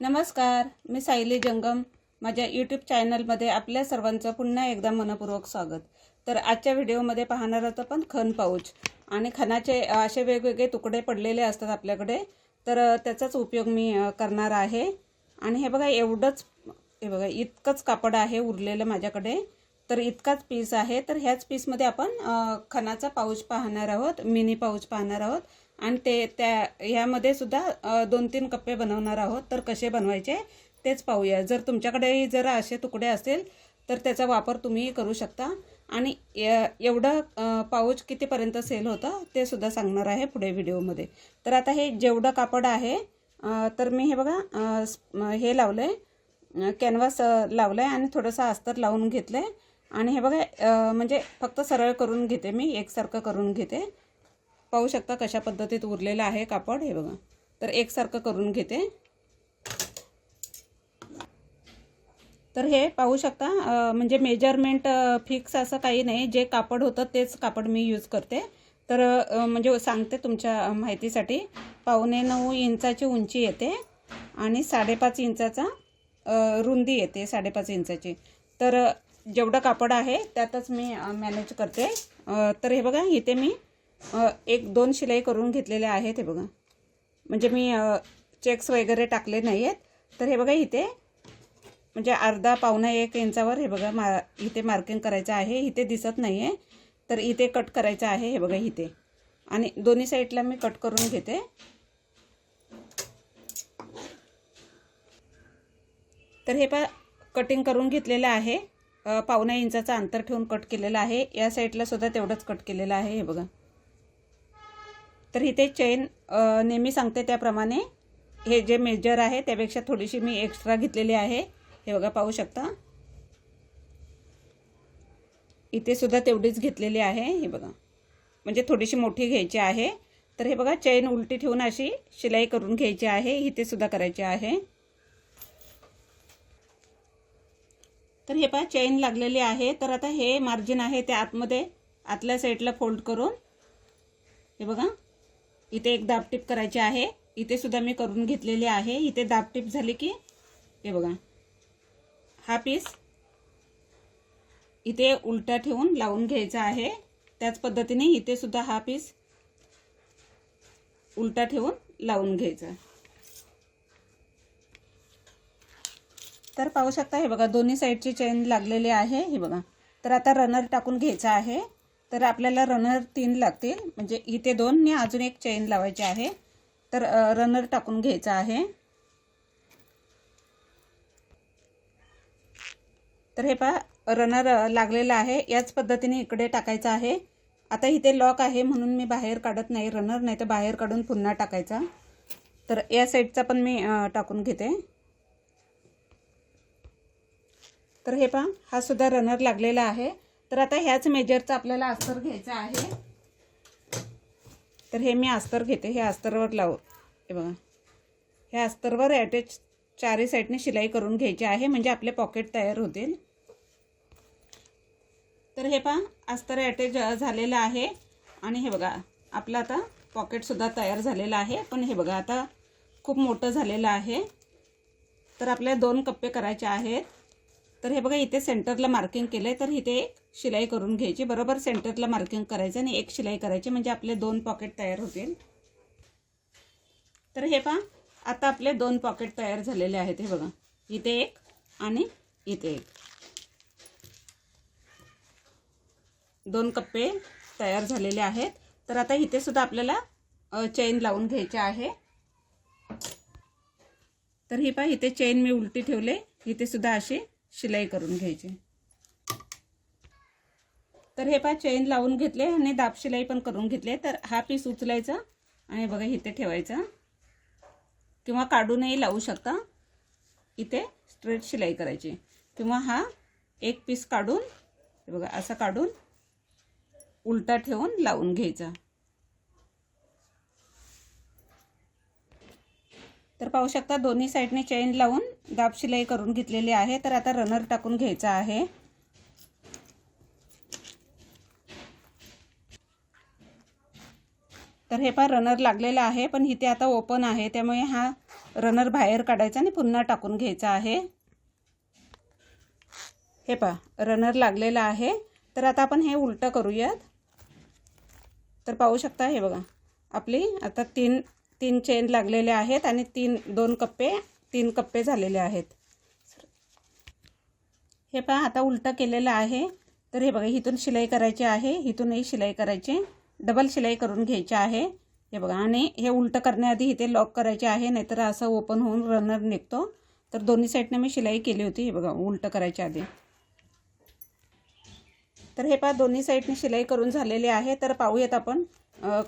नमस्कार मी सायली जंगम. माझ्या यूट्यूब चॅनलमध्ये आपल्या सर्वांचं पुन्हा एकदा मनपूर्वक स्वागत. तर आजच्या व्हिडिओमध्ये पाहणार होतं पण खण पाऊच. आणि खणाचे असे वेगवेगळे तुकडे पडलेले असतात आपल्याकडे. तर त्याचाच उपयोग मी करणार आहे. आणि हे बघा एवढंच हे बघा इतकंच कापड आहे उरलेलं माझ्याकडे. तर इतकाच पीस आहे. तर ह्याच पीसमध्ये आपण खनाचा खणाचा पाऊच पाहणार आहोत मिनी पाऊच पाहणार आहोत. आणि ते त्या ह्यामध्ये सुद्धा दोन तीन कप्पे बनवणार आहोत. तर कसे बनवायचे तेच पाहूया. जर तुमच्याकडेही जर असे तुकडे असेल तर त्याचा वापर तुम्ही करू शकता. आणि एवढं पाऊच कितीपर्यंत सेल होतं ते सुद्धा सांगणार आहे पुढे व्हिडिओमध्ये. तर आता हे जेवढं कापड आहे तर मी हे बघा हे लावलं आहे कॅनव्हास लावलं आहे आणि थोडंसं अस्तर लावून घेतलं आहे आणि हे बघा म्हणजे फक्त सरळ करून घेते मी एकसारखं करून घेते. पाहू शकता कशा पद्धतीत उरलेलं आहे कापड हे बघा. तर एकसारखं करून घेते. तर हे पाहू शकता म्हणजे मेजरमेंट फिक्स असं काही नाही. जे कापड होतं तेच कापड मी यूज करते. तर म्हणजे सांगते तुमच्या माहितीसाठी. पावणे नऊ इंचाची उंची येते आणि साडेपाच इंचाचा रुंदी येते साडेपाच इंचाची. तर जेवढं कापड आहे त्यातच मी मॅनेज करते. तर हे बघा इथे मी एक दोन शिलाई करून घेतलेल्या आहेत हे बघा. म्हणजे मी चेक्स वगैरे टाकले नाही आहेत तर हे बघा इथे म्हणजे अर्धा पावणा एक इंचावर हे बघा मा इथे मार्किंग करायचं आहे. इथे दिसत नाही आहे तर इथे कट करायचं आहे हे बघा इथे. आणि दोन्ही साईडला मी कट करून घेते. तर हे पा कटिंग करून घेतलेलं आहे. पावणा इंचाचं अंतर ठेवून कट केलेलं आहे. या साईडला सुद्धा तेवढंच कट केलेलं आहे. हे बघा. तर इथे चेन नेहमी सांगते त्याप्रमाणे हे जे मेजर आहे त्यापेक्षा थोडीशी मी एक्स्ट्रा घेतलेली आहे. हे बघा पाहू शकता. इथे सुद्धा तेवढीच घेतलेली आहे. हे बघा. म्हणजे थोडीशी मोठी घ्यायची आहे. तर हे बघा चेन उलटी ठेवून अशी शिलाई करून घ्यायची आहे. इथे सुद्धा करायची आहे. तर हे पहा चेन लागलेली आहे. तर आता हे मार्जिन आहे ते आतमध्ये. आतल्या साईडला फोल्ड करून. हे बघा इथे एक दाबटीप करायची आहे. इथे सुद्धा मी करून घेतलेली आहे. इथे दाबटीप झाली की हे बघा हा पीस इथे उलटा ठेवून लावून घ्यायचा आहे. त्याच पद्धतीने इथे सुद्धा हा पीस उलटा ठेवून लावून घ्यायचा. तर पाहू शकता हे बघा दोन्ही साईडची चेन लागलेली आहे हे बघा. तर आता रनर टाकून घ्यायचा आहे. तर आपल्याला रनर तीन लागतील म्हणजे इथे दोन आणि अजून एक चेन लावायची आहे. तर रनर टाकून घ्यायचा आहे. तर हे पहा रनर लागलेला आहे. याच पद्धतीने इकडे टाकायचं आहे. आता इथे लॉक आहे म्हणून मी बाहेर काढत नाही रनर नाही तर बाहेर काढून पुन्हा टाकायचा. तर या साईडचा पण मी टाकून घेते. तर हे पहा हा सुद्धा रनर लागलेला आहे. तर आता ह्याच मेजरचा आपल्याला अस्तर घ्यायचा आहे. तर हे मी अस्तर घेते हे अस्तरवर लावू. हे बघा. ह्या अस्तरवर अटॅच चारही साईडने शिलाई करून घ्यायची आहे म्हणजे आपले पॉकेट तयार होतील. तर हे पहा अस्तर अटॅच झालेलं आहे. आणि हे बघा आपलं आता पॉकेटसुद्धा तयार झालेलं आहे. पण हे बघा आता खूप मोठं झालेलं आहे. तर आपल्या दोन कप्पे करायचे आहेत. तर हे बघा इथे सेंटरला मार्किंग केलं आहे तर इथे एक शिलाई करून घ्यायची. बरोबर सेंटरला मार्किंग करायचं आणि एक शिलाई करायची म्हणजे आपले दोन पॉकेट तयार होतील. तर हे पहा आता आपले दोन पॉकेट तयार झालेले आहेत हे बघा. इथे एक आणि इथे एक. दोन कप्पे तयार झालेले आहेत. तर आता इथे सुद्धा आपल्याला चेन लावून घ्यायचे आहे. तर हे पहा इथे चेन मी उलटी ठेवले. इथे सुद्धा अशी शिलाई करून घ्यायची. तर हे पहा चेन लावून घेतले आणि दाब शिलाई पण करून घेतले. तर हा पीस उचलायचा आणि बघा इथे ठेवायचा. किंवा काढूनही लावू शकता. इथे स्ट्रेट शिलाई करायची. किंवा हा एक पीस काढून बघा असा काढून उलटा ठेवून लावून घ्यायचा. तर पाहू शकता दोन्ही साईडने चेन लावून दाब शिलाई करून घेतलेली आहे. तर आता रनर टाकून घ्यायचा आहे. तर हे पहा रनर लागलेला आहे पण इथे आता ओपन आहे. त्यामुळे हा रनर बाहेर काढायचा आणि पुन्हा टाकून घ्यायचा आहे. हे पहा रनर लागलेला आहे. तर आता आपण हे उलटं करूयात. तर पाहू शकता हे बघा आपली आता तीन तीन चेन लागलेले आहेत आणि तीन दोन कप्पे तीन कप्पे झालेले आहेत. हे पहा आता उलटं केलेलं आहे. तर हे बघा इथून शिलाई करायची आहे इथूनही शिलाई करायची डबल शिलाई करून घ्यायची आहे. हे बघा आणि हे उलटं करण्याआधी इथे लॉक करायचे आहे नाहीतर असं ओपन होऊन रनर निघतो. तर दोन्ही साईडनं मी शिलाई केली होती हे बघा उलटं करायच्या आधी. तर हे पहा दोन्ही साईडने शिलाई करून झालेली आहे. तर पाहूयात आपण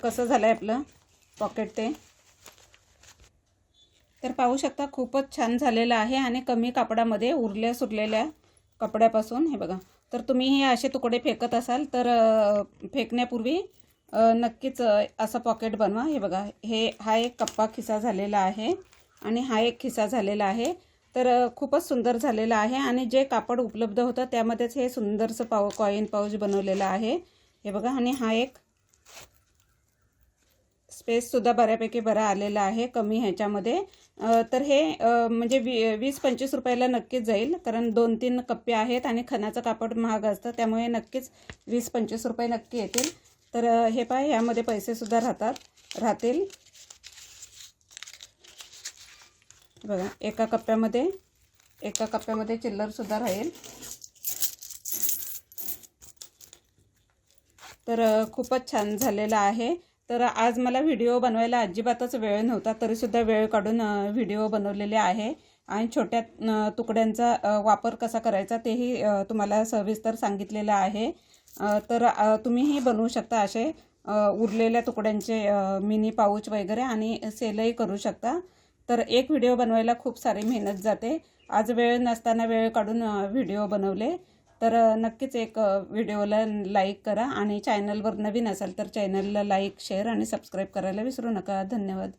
कसं झालं आहे आपलं पॉकेट ते. तर पाहू शकता खूपच छान झालेलं आहे आणि कमी कापडामध्ये उरल्या सुरलेल्या कपड्यापासून हे बघा. तर तुम्ही हे असे तुकडे फेकत असाल तर फेकण्यापूर्वी नक्कीच असं पॉकेट बनवा. हे बघा हे हा एक कप्पा खिसा झालेला आहे आणि हा एक खिसा झालेला आहे. तर खूपच सुंदर झालेलं आहे आणि जे कापड उपलब्ध होतं त्यामध्येच हे सुंदरसं पाव कॉईन पाऊच बनवलेलं आहे. हे बघा आणि हा एक स्पेससुद्धा बऱ्यापैकी बरा आलेला आहे कमी ह्याच्यामध्ये. तर हे म्हणजे वी वीस पंचवीस रुपयाला नक्कीच जाईल कारण दोन तीन कप्पे आहेत आणि खणाचं कापड महाग असतं त्यामुळे नक्कीच वीस पंचवीस रुपये नक्की येतील. तर हे पाय ह्यामध्ये पैसेसुद्धा राहतात राहतील. बघा एका कप्प्यामध्ये एका कप्प्यामध्ये चिल्लरसुद्धा राहील. तर खूपच छान झालेलं आहे. तर आज मला व्हिडिओ बनवायला अजिबातच वेळ नव्हता तरीसुद्धा वेळ काढून व्हिडिओ बनवलेले आहे. आणि छोट्या तुकड्यांचा वापर कसा करायचा तेही तुम्हाला सविस्तर सांगितलेलं आहे. तर तुम्हीही बनवू शकता असे उरलेल्या तुकड्यांचे मिनी पाऊच वगैरे आणि सेलही करू शकता. तर एक व्हिडिओ बनवायला खूप सारी मेहनत जाते. आज वेळ नसताना वेळ काढून व्हिडिओ बनवले. तर नक्कीच एक व्हिडिओला लाईक करा आणि चॅनलवर नवीन असाल तर चॅनलला लाईक शेअर आणि सबस्क्राईब करायला विसरू नका. धन्यवाद.